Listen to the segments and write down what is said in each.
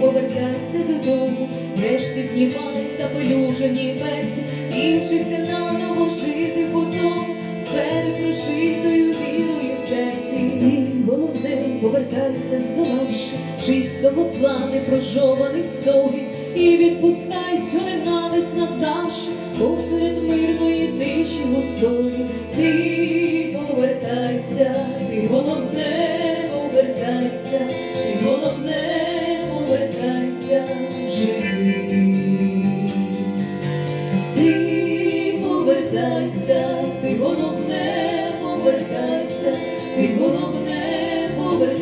повертайся додому, врешті знімай запелюжені берці і вчися наново жити по тому, з перепрошитою вірою в серці. Ти, головне, повертайся, з здолавши чистого зла, непрожований стоги, і відпускай цю ненависть назавжди посеред мирної тиші густої. Ти повертайся, ти головне,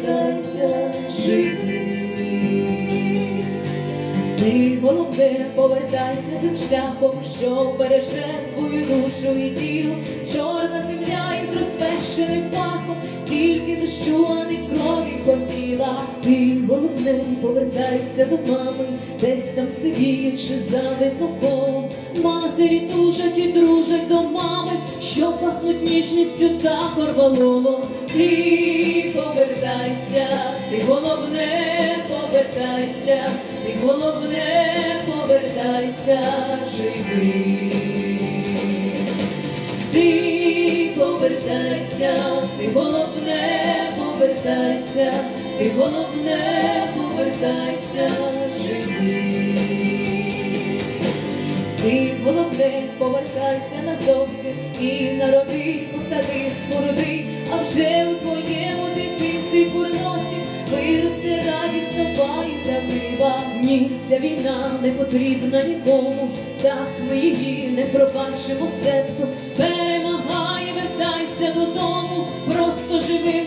повертайся, живий. Ти головне, повертайся тим шляхом, що береже твою душу і тіло, чорна земля із розпещеним пахом, тільки дощу, а не крові хотіла. Ти, головне, повертайся до мами, десь там сидіючи за виноком. Матері тужать і дружать до мами, що пахнуть ніжністю та корвалолом. Ти повертайся, ти головне, повертайся, ти головне, повертайся, живий. Ти повертайся, ти головне, повертайся, ти головне, повертайся, живий. Ти головне, повертайся назовсім і народи, посади споруди, а вже нова і правдива. Ні, ця війна не потрібна нікому, так ми її не пробачимо септо. Перемагай, вертайся додому, просто живим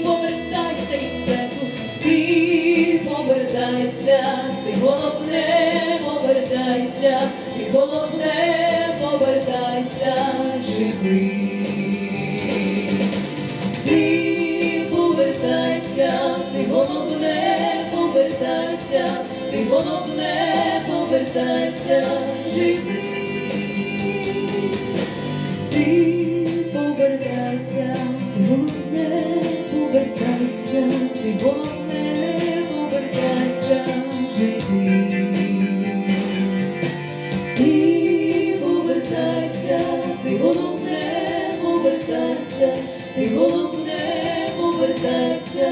головне, повертайся, живий. Ти повертайся, Ти головне, повертайся. ти головне, повертайся, живий. Ти повертайся, ти головне, повертайся, ти головне, повертайся,